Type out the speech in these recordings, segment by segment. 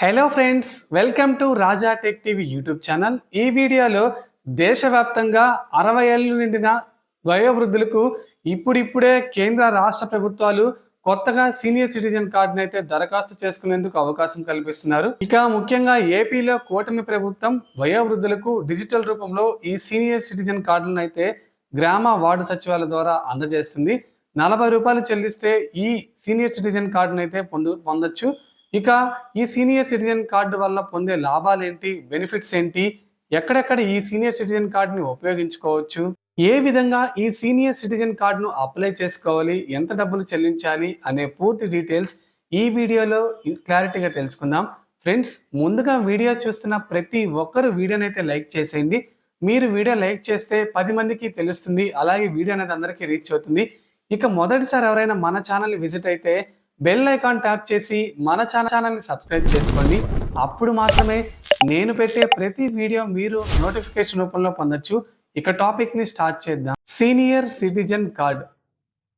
Hello friends welcome to Raja tech TV YouTube channel ఈ వీడియోలో దేశవ్యాప్తంగా అరవై ఏళ్ళు నిండిన వయోవృద్ధులకు ఇప్పుడిప్పుడే కేంద్ర రాష్ట్ర ప్రభుత్వాలు కొత్తగా సీనియర్ సిటిజన్ కార్డును అయితే దరఖాస్తు చేసుకునేందుకు అవకాశం కల్పిస్తున్నారు. ఇక ముఖ్యంగా ఏపీలో కూటమి ప్రభుత్వం వయోవృద్ధులకు డిజిటల్ రూపంలో ఈ సీనియర్ సిటిజన్ కార్డులను అయితే గ్రామ వార్డు సచివాలయ ద్వారా అందజేస్తుంది. నలభై రూపాయలు చెల్లిస్తే ఈ సీనియర్ సిటిజన్ కార్డును అయితే పొందు పొందొచ్చు. ఇక ఈ సీనియర్ సిటిజన్ కార్డు వల్ల పొందే లాభాలు ఏంటి? బెనిఫిట్స్ ఏంటి? ఎక్కడెక్కడ ఈ సీనియర్ సిటిజన్ కార్డుని ఉపయోగించుకోవచ్చు? ఏ విధంగా ఈ సీనియర్ సిటిజన్ కార్డును అప్లై చేసుకోవాలి? ఎంత డబ్బులు చెల్లించాలి? అనే పూర్తి డీటెయిల్స్ ఈ వీడియోలో క్లారిటీగా తెలుసుకుందాం. ఫ్రెండ్స్ ముందుగా వీడియో చూస్తున్న ప్రతి ఒక్కరు వీడియోని అయితే లైక్ చేసేయండి. మీరు వీడియో లైక్ చేస్తే పది మందికి తెలుస్తుంది. అలాగే వీడియో అనేది అందరికీ రీచ్ అవుతుంది. ఇక మొదటిసారి ఎవరైనా మన ఛానల్ని విజిట్ అయితే బెల్ ఐకాన్ ట్యాప్ చేసి మన ఛానల్ని సబ్స్క్రైబ్ చేసుకోండి. అప్పుడు మాత్రమే నేను పెట్టే ప్రతి వీడియో మీరు నోటిఫికేషన్ రూపంలో పొందొచ్చు. ఇక టాపిక్ని స్టార్ట్ చేద్దాం. Senior citizen card.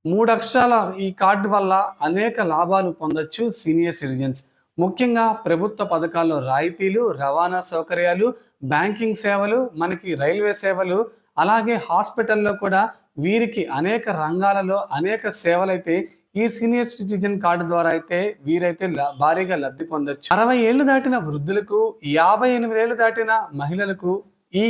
మూడు అక్షరాల ఈ కార్డు వల్ల అనేక లాభాలు పొందొచ్చు సీనియర్ సిటిజన్స్. ముఖ్యంగా ప్రభుత్వ పథకాల్లో రాయితీలు రవాణా సౌకర్యాలు బ్యాంకింగ్ సేవలు మనకి రైల్వే సేవలు అలాగే హాస్పిటల్లో కూడా వీరికి అనేక రంగాలలో అనేక సేవలైతే ఈ సీనియర్ సిటిజన్ కార్డు ద్వారా అయితే వీరైతే ల- భారీగా లబ్ధి పొందొచ్చు. అరవై ఏళ్ళు దాటిన వృద్ధులకు యాభై ఎనిమిది ఏళ్ళు దాటిన మహిళలకు ఈ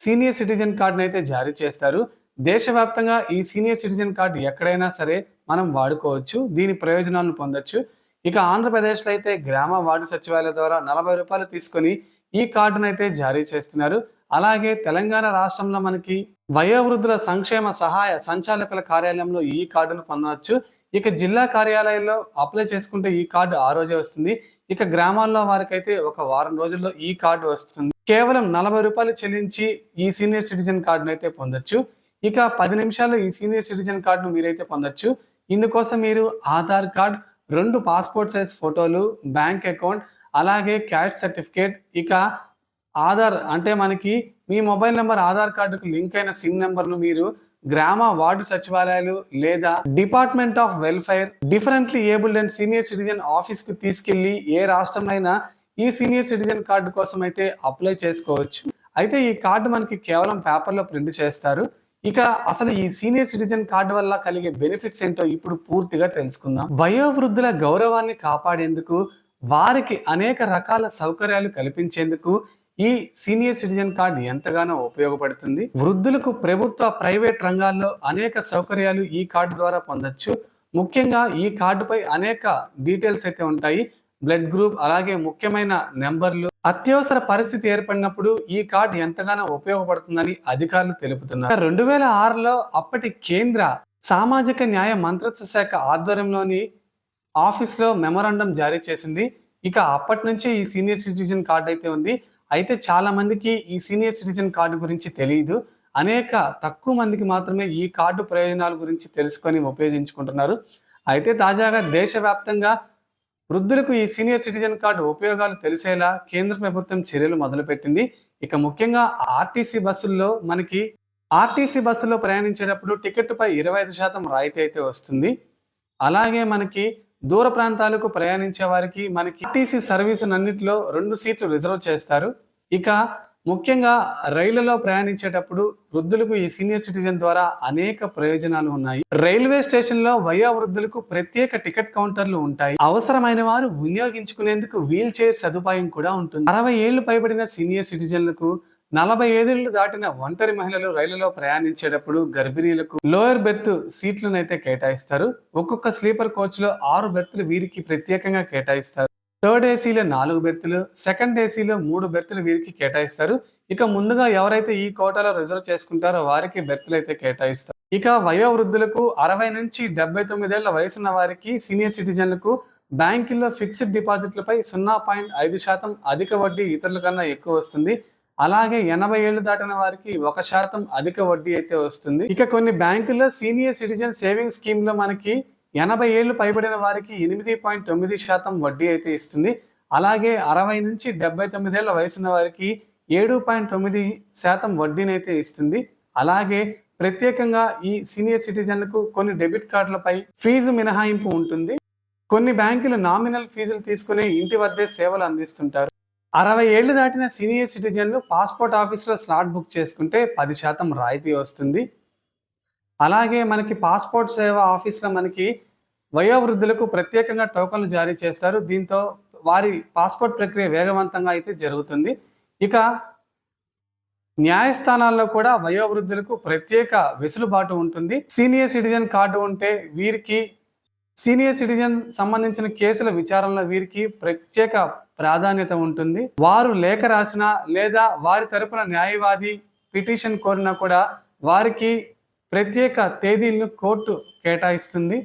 సీనియర్ సిటిజన్ కార్డును అయితే జారీ చేస్తారు. దేశవ్యాప్తంగా ఈ సీనియర్ సిటిజన్ కార్డు ఎక్కడైనా సరే మనం వాడుకోవచ్చు దీని ప్రయోజనాలను పొందొచ్చు. ఇక ఆంధ్రప్రదేశ్లో అయితే గ్రామ వార్డు సచివాలయ ద్వారా నలభై రూపాయలు తీసుకొని ఈ కార్డును అయితే జారీ చేస్తున్నారు. అలాగే తెలంగాణ రాష్ట్రంలో మనకి వయోవృద్ధుల సంక్షేమ సహాయ సంచాలకుల కార్యాలయంలో ఈ కార్డును పొందవచ్చు ఇక జిల్లా కార్యాలయంలో అప్లై చేసుకుంటే ఈ కార్డు ఆ రోజే వస్తుంది. ఇక గ్రామాల్లో వారికైతే ఒక వారం రోజుల్లో ఈ కార్డు వస్తుంది. కేవలం నలభై రూపాయలు చెల్లించి ఈ సీనియర్ సిటిజన్ కార్డును అయితే పొందొచ్చు. ఇక పది నిమిషాల్లో ఈ సీనియర్ సిటిజన్ కార్డును మీరైతే పొందొచ్చు. ఇందుకోసం మీరు ఆధార్ కార్డ్ రెండు పాస్పోర్ట్ సైజ్ ఫోటోలు బ్యాంక్ అకౌంట్ అలాగే క్యాష్ సర్టిఫికేట్ ఇక ఆధార్ అంటే మనకి మీ మొబైల్ నెంబర్ ఆధార్ కార్డుకు లింక్ అయిన సిమ్ నెంబర్ను మీరు గ్రామ వార్డు సచివాలయాలు లేదా department of welfare differently abled and senior citizen ఆఫీస్కు తీసుకెళ్ళి ఏ రాష్ట్రంలో ఈ సీనియర్ సిటిజన్ కార్డు కోసం అయితే అప్లై చేసుకోవచ్చు. అయితే ఈ కార్డు మనకి కేవలం పేపర్లో ప్రింట్ చేస్తారు. ఇక అసలు ఈ సీనియర్ సిటిజన్ కార్డు వల్ల కలిగే బెనిఫిట్స్ ఏంటో ఇప్పుడు పూర్తిగా తెలుసుకుందాం. వయోవృద్ధుల గౌరవాన్ని కాపాడేందుకు వారికి అనేక రకాల సౌకర్యాలు కల్పించేందుకు ఈ సీనియర్ సిటిజన్ కార్డు ఎంతగానో ఉపయోగపడుతుంది. వృద్ధులకు ప్రభుత్వ ప్రైవేట్ రంగాల్లో అనేక సౌకర్యాలు ఈ కార్డు ద్వారా పొందొచ్చు. ముఖ్యంగా ఈ కార్డుపై అనేక డీటెయిల్స్ అయితే ఉంటాయి. బ్లడ్ గ్రూప్ అలాగే ముఖ్యమైన నెంబర్లు. అత్యవసర పరిస్థితి ఏర్పడినప్పుడు ఈ కార్డు ఎంతగానో ఉపయోగపడుతుందని అధికారులు తెలుపుతున్నారు. రెండు వేల ఆరులో అప్పటి కేంద్ర సామాజిక న్యాయ మంత్రిత్వ శాఖ ఆధ్వర్యంలోని ఆఫీస్లో మెమరాండం జారీ చేసింది. ఇక అప్పటి నుంచే ఈ సీనియర్ సిటిజన్ కార్డు అయితే ఉంది. అయితే చాలా మందికి ఈ సీనియర్ సిటిజన్ కార్డు గురించి తెలియదు అనేక తక్కువ మందికి మాత్రమే ఈ కార్డు ప్రయోజనాల గురించి తెలుసుకొని ఉపయోగించుకుంటున్నారు. అయితే తాజాగా దేశవ్యాప్తంగా వృద్ధులకు ఈ సీనియర్ సిటిజన్ కార్డు ఉపయోగాలు తెలిసేలా కేంద్ర ప్రభుత్వం చర్యలు మొదలుపెట్టింది. ఇక ముఖ్యంగా ఆర్టీసీ బస్సుల్లో మనకి ఆర్టీసీ బస్సులో ప్రయాణించేటప్పుడు టికెట్పై ఇరవై ఐదు శాతం రాయితీ అయితే వస్తుంది. అలాగే మనకి దూర ప్రాంతాలకు ప్రయాణించే వారికి మనకి ఆర్టీసీ సర్వీసు అన్నింటిలో రెండు సీట్లు రిజర్వ్ చేస్తారు. ఇక ముఖ్యంగా రైళ్ళలో ప్రయాణించేటప్పుడు వృద్ధులకు ఈ సీనియర్ సిటిజన్ ద్వారా అనేక ప్రయోజనాలు ఉన్నాయి. రైల్వే స్టేషన్లో వయో వృద్ధులకు ప్రత్యేక టికెట్ కౌంటర్లు ఉంటాయి. అవసరమైన వారు వినియోగించుకునేందుకు వీల్ చైర్ సదుపాయం కూడా ఉంటుంది. అరవై ఏళ్ళు పైబడిన సీనియర్ సిటిజన్లకు నలభై ఐదేళ్ళు దాటిన ఒంటరి మహిళలు రైలులో ప్రయాణించేటప్పుడు గర్భిణీలకు లోయర్ బెర్త్ సీట్లను అయితే కేటాయిస్తారు. ఒక్కొక్క స్లీపర్ కోచ్లో ఆరు బెర్తులు వీరికి ప్రత్యేకంగా కేటాయిస్తారు. థర్డ్ ఏసీలో నాలుగు బెర్తులు సెకండ్ ఏసీలో మూడు బెర్తులు వీరికి కేటాయిస్తారు. ఇక ముందుగా ఎవరైతే ఈ కోటాలో రిజర్వ్ చేసుకుంటారో వారికి బెర్తులు అయితే కేటాయిస్తారు. ఇక వయోవృద్ధులకు అరవై నుంచి డెబ్బై తొమ్మిదేళ్ళ వయసున్న వారికి సీనియర్ సిటిజన్లకు బ్యాంకుల్లో ఫిక్స్డ్ డిపాజిట్లపై సున్నా పాయింట్ ఐదు శాతం అధిక వడ్డీ ఇతరుల కన్నా ఎక్కువ వస్తుంది. అలాగే ఎనభై ఏళ్ళు దాటిన వారికి ఒక శాతం అధిక వడ్డీ అయితే వస్తుంది. ఇక కొన్ని బ్యాంకుల్లో సీనియర్ సిటిజన్ సేవింగ్ స్కీమ్లో మనకి ఎనభై ఏళ్ళు పైబడిన వారికి ఎనిమిది పాయింట్ తొమ్మిది శాతం వడ్డీ అయితే ఇస్తుంది. అలాగే అరవై నుంచి డెబ్బై తొమ్మిదేళ్ళ వయసున్న వారికి ఏడు పాయింట్ తొమ్మిది శాతం వడ్డీని అయితే ఇస్తుంది. అలాగే ప్రత్యేకంగా ఈ సీనియర్ సిటిజన్లకు కొన్ని డెబిట్ కార్డులపై ఫీజు మినహాయింపు ఉంటుంది. కొన్ని బ్యాంకులు నామినల్ ఫీజులు తీసుకుని ఇంటి వద్దే సేవలు అందిస్తుంటారు. అరవై ఏళ్ళు దాటిన సీనియర్ సిటిజన్లు పాస్పోర్ట్ ఆఫీస్లో స్లాట్ బుక్ చేసుకుంటే పది శాతం రాయితీ వస్తుంది. అలాగే మనకి పాస్పోర్ట్ సేవ ఆఫీస్లో మనకి వయోవృద్ధులకు ప్రత్యేకంగా టోకన్లు జారీ చేస్తారు. దీంతో వారి పాస్పోర్ట్ ప్రక్రియ వేగవంతంగా అయితే జరుగుతుంది. ఇక న్యాయస్థానాల్లో కూడా వయోవృద్ధులకు ప్రత్యేక వెసులుబాటు ఉంటుంది. సీనియర్ సిటిజన్ కార్డు ఉంటే వీరికి సీనియర్ సిటిజన్ సంబంధించిన కేసుల విచారణలో వీరికి ప్రత్యేక ప్రాధాన్యత ఉంటుంది. వారు లేఖ రాసినా లేదా వారి తరపున న్యాయవాది పిటిషన్ కోరినా కూడా వారికి ప్రత్యేక తేదీలను కోర్టు కేటాయిస్తుంది.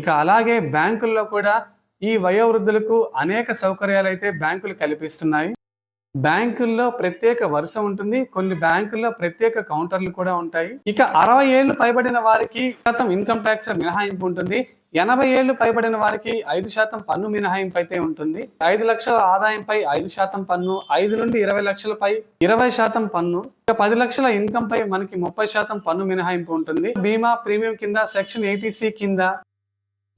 ఇక అలాగే బ్యాంకుల్లో కూడా ఈ వయోవృద్ధులకు అనేక సౌకర్యాలు అయితే బ్యాంకులు కల్పిస్తున్నాయి. బ్యాంకుల్లో ప్రత్యేక వరుస ఉంటుంది. కొన్ని బ్యాంకుల్లో ప్రత్యేక కౌంటర్లు కూడా ఉంటాయి. ఇక అరవై ఏళ్ళు పైబడిన వారికి గతం ఇన్కమ్ ట్యాక్స్ మినహాయింపు ఉంటుంది. ఎనభై ఏళ్ళు పైబడిన వారికి ఐదు శాతం పన్ను మినహాయింపు అయితే ఉంటుంది. ఐదు లక్షల ఆదాయంపై ఐదు శాతం పన్ను ఐదు నుండి ఇరవై లక్షలపై ఇరవై శాతం పన్ను ఇక పది లక్షల ఇన్కమ్ పై మనకి ముప్పై శాతం పన్ను మినహాయింపు ఉంటుంది. బీమా ప్రీమియం కింద సెక్షన్ ఎయిటీసీ కింద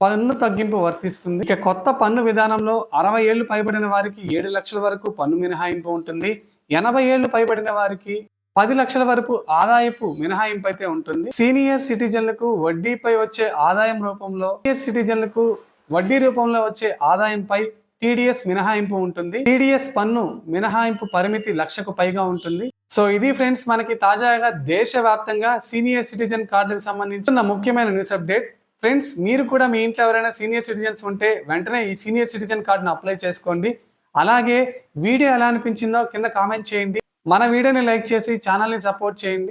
పన్ను తగ్గింపు వర్తిస్తుంది. ఇక కొత్త పన్ను విధానంలో అరవై ఏళ్ళు పైబడిన వారికి ఏడు లక్షల వరకు పన్ను మినహాయింపు ఉంటుంది. ఎనభై ఏళ్ళు పైబడిన వారికి పది లక్షల వరకు ఆదాయపు మినహాయింపు అయితే ఉంటుంది. సీనియర్ సిటిజన్లకు వడ్డీపై వచ్చే ఆదాయం రూపంలో సీనియర్ సిటిజన్లకు వడ్డీ రూపంలో వచ్చే ఆదాయంపై టీడీఎస్ మినహాయింపు ఉంటుంది. టీడీఎస్ పన్ను మినహాయింపు పరిమితి లక్షకు పైగా ఉంటుంది. సో ఇది ఫ్రెండ్స్ మనకి తాజాగా దేశవ్యాప్తంగా సీనియర్ సిటిజన్ కార్డులకు సంబంధించిన ముఖ్యమైన న్యూస్ అప్డేట్. ఫ్రెండ్స్ మీరు కూడా మీ ఇంట్లో ఎవరైనా సీనియర్ సిటిజన్స్ ఉంటే వెంటనే ఈ సీనియర్ సిటిజన్ కార్డును అప్లై చేసుకోండి. అలాగే వీడియో ఎలా అనిపించిందో కింద కామెంట్ చేయండి. మన వీడియోని లైక్ చేసి ఛానల్ని సపోర్ట్ చేయండి.